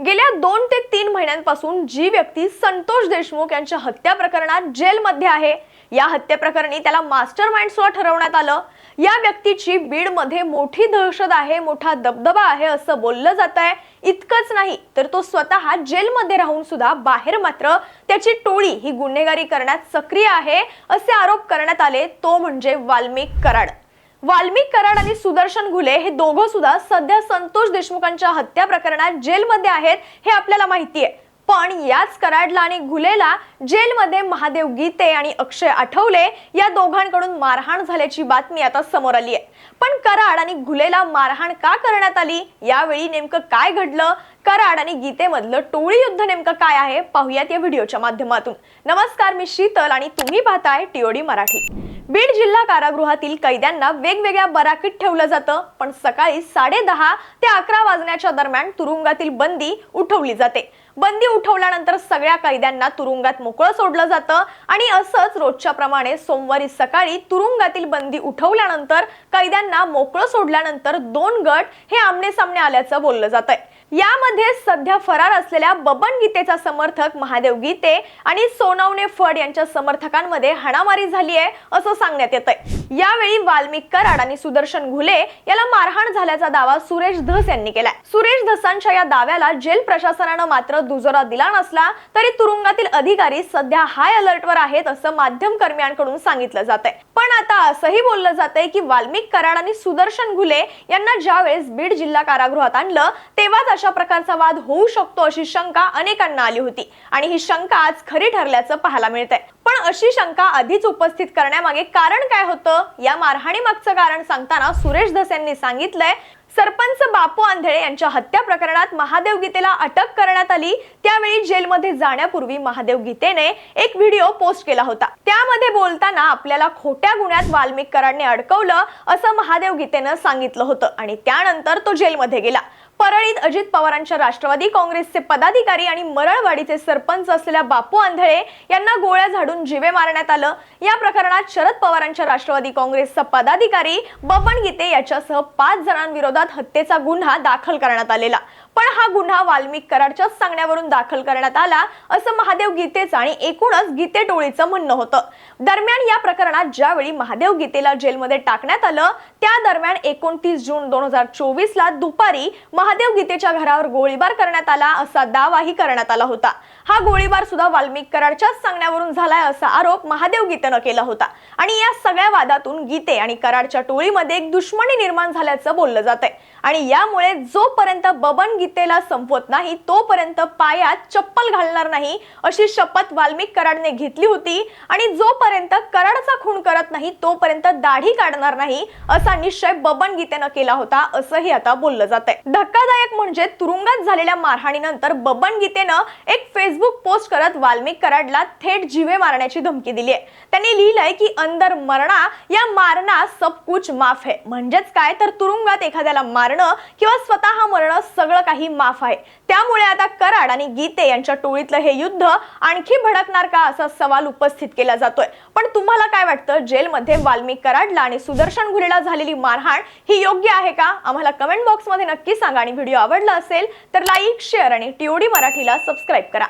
गेल्या दोन ते तीन महिन्यांपासून जी व्यक्ती संतोष देशमुख यांच्या हत्या प्रकरणात जेलमध्ये आहे या हत्या प्रकरणी त्याला मास्टर माइंड सुद्धा ठरवण्यात आलं. या व्यक्तीची बीडमध्ये मोठी दहशत आहे मोठा दबदबा आहे असं बोललं जात आहे इतकंच नाही तर तो स्वतः जेलमध्ये राहून सुद्धा बाहेर मात्र त्याची टोळी ही गुन्हेगारी करण्यात सक्रिय आहे असे आरोप करण्यात आले. तो म्हणजे वाल्मिक कराड. वाल्मिक कराड आणि सुदर्शन घुले हे दोघं सुद्धा सध्या संतोष देशमुखांच्या हत्या प्रकरणात जेलमध्ये आहेत हे आपल्याला माहिती आहे. पण याच कराडला आणि घुलेला जेलमध्ये महादेव गीते आणि अक्षय आठवले या दोघांकडून मारहाण झाल्याची बातमी आता समोर आली आहे. पण कराड आणि घुलेला मारहाण का करण्यात आली? यावेळी नेमकं काय घडलं? कराड आणि गीतेमधलं टोळी युद्ध नेमकं काय आहे पाहूयात या व्हिडिओच्या माध्यमातून. नमस्कार मी शीतल आणि तुम्ही पाहताय टीओडी मराठी. बीड जिल्हा कारागृहातील कैद्यांना वेगवेगळ्या बराकीत ठेवलं जातं पण सकाळी साडे दहा ते अकरा वाजण्याच्या दरम्यान तुरुंगातील बंदी उठवली जाते. बंदी उठवल्यानंतर सगळ्या कैद्यांना तुरुंगात मोकळं सोडलं जातं आणि असंच रोजच्या प्रमाणे सोमवारी सकाळी तुरुंगातील बंदी उठवल्यानंतर कैद्यांना मोकळं सोडल्यानंतर दोन गट हे आमने सामने आल्याचं बोललं जात आहे यामध्ये सध्या फरार असलेल्या बबन गीतेचा समर्थक महादेव गीते आणि सोनावणे फड यांच्या समर्थकांमध्ये हाणामारी झाली आहे असं सांगण्यात येत आहे यावेळी वाल्मिक कराड आणि सुदर्शन घुले याला मारहाण झाल्याचा दावा सुरेश धस यांनी केलाय. सुरेश धसांच्या या दाव्याला जेल प्रशासनानं मात्र दुजोरा दिला नसला तरी तुरुंगातील अधिकारी सध्या हाय अलर्टवर आहेत असं माध्यम कर्मियांकडून सांगितलं जात आहे पण आता असंही बोललं जात आहे की वाल्मिक कराड आणि सुदर्शन घुले यांना ज्यावेळेस बीड जिल्हा कारागृहात आणलं तेव्हाच अशा प्रकारचा वाद होऊ शकतो अशी शंका अनेकांना आली होती. आणि ही शंका आज खरी ठरल्याचं पाहायला मिळत आहे पण अशी शंका आधीच उपस्थित करण्यामागे कारण काय होतं? या मारहाणी मागचं कारण सांगताना सुरेश धस यांनी सांगितलंय सरपंच बापू आंधळे यांच्या हत्या प्रकरणात महादेव गीतेला अटक करण्यात आली. त्यावेळी जेलमध्ये जाण्यापूर्वी महादेव गीतेने एक व्हिडिओ पोस्ट केला होता. त्यामध्ये बोलताना आपल्याला खोट्या गुन्ह्यात वाल्मिक कराडने अडकवलं असं महादेव गीतेनं सांगितलं होतं आणि त्यानंतर तो जेलमध्ये गेला. परळीत अजित पवारांच्या राष्ट्रवादी काँग्रेसचे पदाधिकारी आणि मरळवाडीचे सरपंच असलेल्या बापू आंधळे यांना गोळ्या झाडून जिवे मारण्यात आलं. या प्रकरणात शरद पवारांच्या राष्ट्रवादी काँग्रेसचा पदाधिकारी बबन गीते याच्यासह पाच जणांविरोधात हत्येचा गुन्हा दाखल करण्यात आलेला. पण हा गुन्हा वाल्मिक कराडच्याच सांगण्यावरून दाखल करण्यात आला असं महादेव गीतेचं आणि एकूणच गीते टोळीचं म्हणणं होतं. दरम्यान या प्रकरणात ज्यावेळी महादेव गीतेला जेलमध्ये टाकण्यात आलं त्या दरम्यान एकोणतीस जून दोन हजार चोवीस ला दुपारी महादेव गीतेच्या घरावर गोळीबार करण्यात आला असा दावाही करण्यात आला होता. हा गोळीबार सुद्धा वाल्मिक कराडच्याच सांगण्यावरून झालाय असा आरोप महादेव गीतेनं केला होता. आणि या सगळ्या वादातून गीते आणि कराडच्या टोळीमध्ये एक दुश्मनी निर्माण झाल्याचं बोललं जात आहे आणि यामुळे जोपर्यंत बबन गीतेला संपवत नाही तोपर्यंत पायात चप्पल घालणार नाही अशी शपथ वाल्मिक कराडने घेतली होती. आणि जोपर्यंत कराडचा खून करत नाही तोपर्यंत दाढी काढणार नाही असा निश्चय बबन गीतेनं केला होता असंही आता बोललं जात आहे धक्कादायक म्हणजे तुरुंगात झालेल्या मारहाणीनंतर बबन गीतेनं एक फेसबुक पोस्ट करत वाल्मिक कराडला थेट जीवे मारण्याची धमकी दिली आहे. त्यांनी लिहिलंय की अंदर मरणा या मारणा सब कुछ माफ है. म्हणजेच काय? तर तुरुंगात एखाद्याला मारणं किंवा स्वतः मरणं सगळं काही माफ आहे. त्यामुळे आता कराड आणि गीते यांच्या टोळीतलं हे युद्ध आणखी भडकणार का असा सवाल उपस्थित केला जातोय. पण तुम्हाला काय वाटतं? जेलमध्ये वाल्मिक कराडला आणि सुदर्शन घुलेला झालेली मारहाण ही योग्य आहे का? आम्हाला कमेंट बॉक्समध्ये नक्की सांगा आणि व्हिडिओ आवडला असेल तर लाईक शेअर आणि टीओडी मराठीला सबस्क्राईब करा.